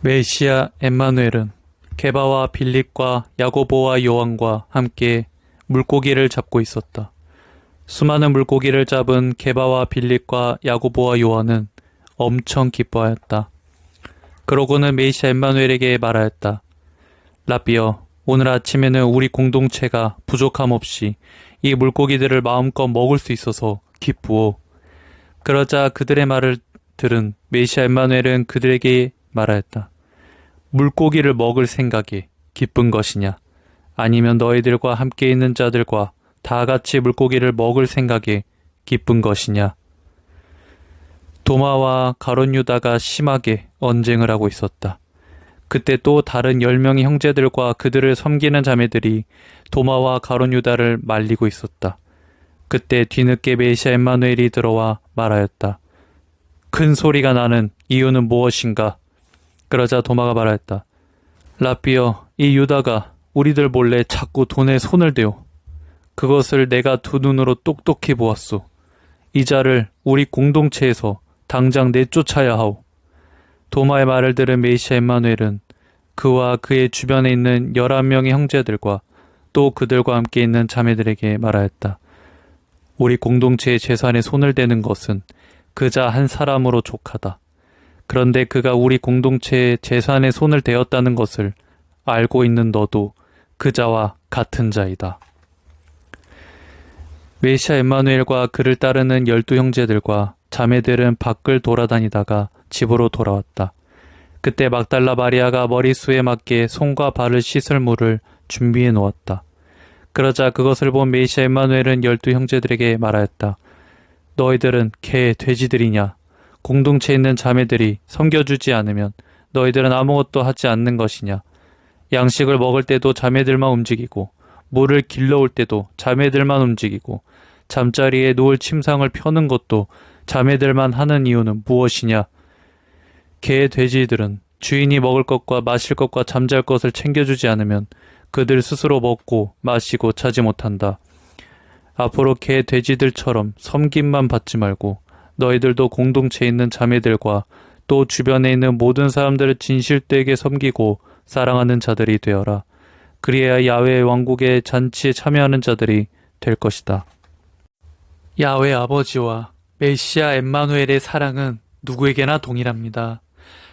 메시아 엠마누엘은 게바와 빌립과 야고보와 요한과 함께 물고기를 잡고 있었다. 수많은 물고기를 잡은 게바와 빌립과 야고보와 요한은 엄청 기뻐하였다. 그러고는 메시아 엠마누엘에게 말하였다. 라비어, 오늘 아침에는 우리 공동체가 부족함 없이 이 물고기들을 마음껏 먹을 수 있어서 기쁘오. 그러자 그들의 말을 들은 메시아 엠마누엘은 그들에게 말하였다. 물고기를 먹을 생각이 기쁜 것이냐? 아니면 너희들과 함께 있는 자들과 다 같이 물고기를 먹을 생각이 기쁜 것이냐? 도마와 가론 유다가 심하게 언쟁을 하고 있었다. 그때 또 다른 열 명의 형제들과 그들을 섬기는 자매들이 도마와 가론 유다를 말리고 있었다. 그때 뒤늦게 메시아 엠마누엘이 들어와 말하였다. 큰 소리가 나는 이유는 무엇인가? 그러자 도마가 말하였다. 라비어, 이 유다가 우리들 몰래 자꾸 돈에 손을 대요. 그것을 내가 두 눈으로 똑똑히 보았소. 이 자를 우리 공동체에서 당장 내쫓아야 하오. 도마의 말을 들은 메시아 엠마누엘은 그와 그의 주변에 있는 열한 명의 형제들과 또 그들과 함께 있는 자매들에게 말하였다. 우리 공동체의 재산에 손을 대는 것은 그자 한 사람으로 족하다. 그런데 그가 우리 공동체의 재산에 손을 대었다는 것을 알고 있는 너도 그자와 같은 자이다. 메시아 엠마누엘과 그를 따르는 열두 형제들과 자매들은 밖을 돌아다니다가 집으로 돌아왔다. 그때 막달라 마리아가 머리수에 맞게 손과 발을 씻을 물을 준비해 놓았다. 그러자 그것을 본 메시아 엠마누엘은 열두 형제들에게 말하였다. 너희들은 개, 돼지들이냐? 공동체에 있는 자매들이 섬겨주지 않으면 너희들은 아무것도 하지 않는 것이냐? 양식을 먹을 때도 자매들만 움직이고 물을 길러올 때도 자매들만 움직이고 잠자리에 누울 침상을 펴는 것도 자매들만 하는 이유는 무엇이냐? 개, 돼지들은 주인이 먹을 것과 마실 것과 잠잘 것을 챙겨주지 않으면 그들 스스로 먹고 마시고 자지 못한다. 앞으로 개, 돼지들처럼 섬김만 받지 말고 너희들도 공동체에 있는 자매들과 또 주변에 있는 모든 사람들을 진실되게 섬기고 사랑하는 자들이 되어라. 그리해야 야외 왕국의 잔치에 참여하는 자들이 될 것이다. 야외 아버지와 메시아 엠마누엘의 사랑은 누구에게나 동일합니다.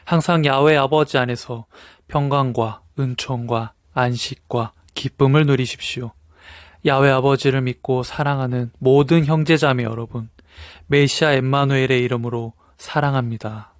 항상 야외 아버지 안에서 평강과 은총과 안식과 기쁨을 누리십시오. 야외 아버지를 믿고 사랑하는 모든 형제자매 여러분, 메시아 엠마누엘의 이름으로 사랑합니다.